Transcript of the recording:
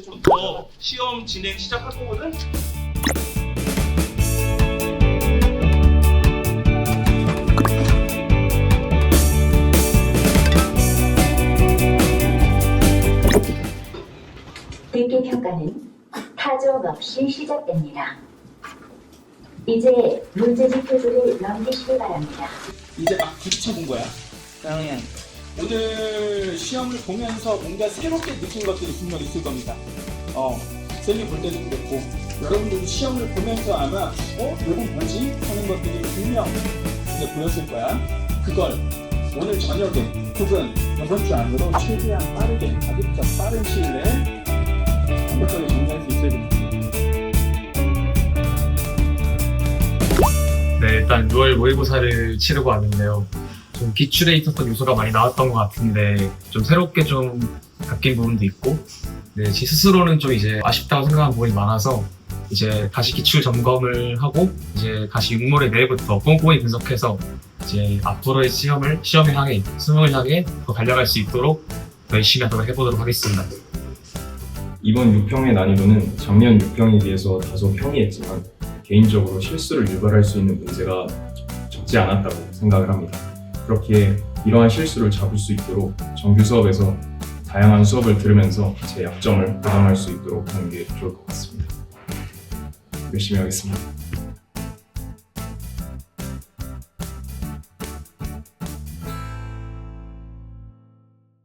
지금부터 시험 진행 시작할 거거든. 등기 평가는 타종 없이 시작됩니다. 이제 문제집 표지를 넘기시기 바랍니다. 이제 막 부딪혀 본 거야. 그냥 오늘 시험을 보면서 뭔가 새롭게 느낀 것들이 분명 있을 겁니다. 어, 쌤이 볼 때도 그랬고 여러분들도 시험을 보면서 아마 어? 이건 뭐지? 하는 것들이 분명 근데 보였을 거야. 그걸 오늘 저녁에 혹은 이번 주 안으로 최대한 빠르게 가급적 빠른 시일 내에 완벽하게 정리할 수 있어야 됩니다. 네, 일단 6월 모의고사를 치르고 왔는데요. 좀 기출에 있었던 요소가 많이 나왔던 것 같은데 좀 새롭게 좀 바뀐 부분도 있고 네, 제 스스로는 좀 이제 아쉽다고 생각한 부분이 많아서 이제 다시 기출 점검을 하고 이제 다시 6월의 내일부터 꼼꼼히 분석해서 이제 앞으로의 시험을 시험을 향해 수능을 향해 더 달려갈 수 있도록 더 열심히 하도록 해보도록 하겠습니다. 이번 6평의 난이도는 작년 6평에 비해서 다소 평이했지만 개인적으로 실수를 유발할 수 있는 문제가 적지 않았다고 생각을 합니다. 그렇기에 이러한 실수를 잡을 수 있도록 정규 수업에서 다양한 수업을 들으면서 제 약점을 보완할 수 있도록 하는 게 좋을 것 같습니다. 열심히 하겠습니다.